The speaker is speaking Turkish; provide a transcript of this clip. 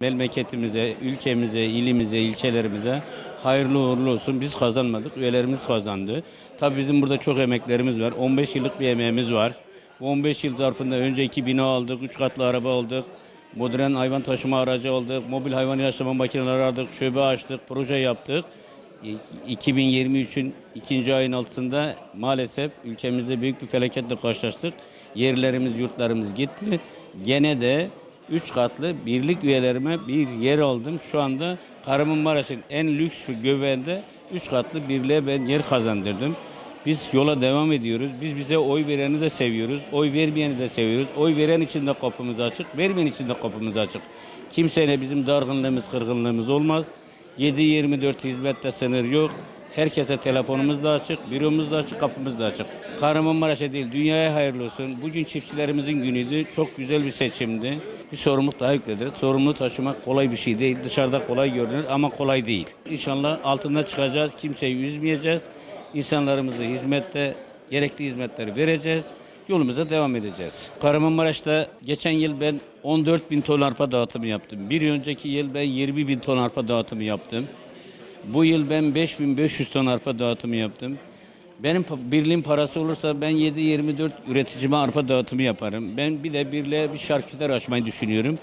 Memleketimize, ülkemize, ilimize, ilçelerimize hayırlı uğurlu olsun. Biz kazanmadık, üyelerimiz kazandı. Tabii bizim burada çok emeklerimiz var. 15 yıllık bir emeğimiz var. Bu 15 yıl zarfında önce iki bina aldık, üç katlı araba aldık. Modern hayvan taşıma aracı aldık, mobil hayvan ilaçlama makineleri aldık, şube açtık, proje yaptık. 2023'ün ikinci ayın altında maalesef ülkemizde büyük bir felaketle karşılaştık. Yerlerimiz, yurtlarımız gitti. Gene de üç katlı birlik üyelerime bir yer aldım. Şu anda Kahramanmaraş'ın en lüks bir göbeğinde üç katlı birliğe ben yer kazandırdım. Biz yola devam ediyoruz. Biz bize oy vereni de seviyoruz. Oy vermeyeni de seviyoruz. Oy veren için de kapımız açık. Vermeyen için de kapımız açık. Kimseyle bizim dargınlığımız, kırgınlığımız olmaz. 7-24 hizmette sınır yok. Herkese telefonumuz da açık, büromuz da açık, kapımız da açık. Kahramanmaraş'a değil, dünyaya hayırlı olsun. Bugün çiftçilerimizin günüydü. Çok güzel bir seçimdi. Bir sorumluluk daha yükledik. Sorumluluğu taşımak kolay bir şey değil. Dışarıda kolay görünür ama kolay değil. İnşallah altında çıkacağız. Kimseyi üzmeyeceğiz. İnsanlarımızı hizmette, gerekli hizmetleri vereceğiz. Yolumuza devam edeceğiz. Kahramanmaraş'ta geçen yıl ben 14 bin ton arpa dağıtımı yaptım. Bir önceki yıl ben 20 bin ton arpa dağıtımı yaptım. Bu yıl ben 5500 ton arpa dağıtımı yaptım. Benim birliğin parası olursa ben 7-24 üreticime arpa dağıtımı yaparım. Ben bir de birliğe bir şarküter açmayı düşünüyorum.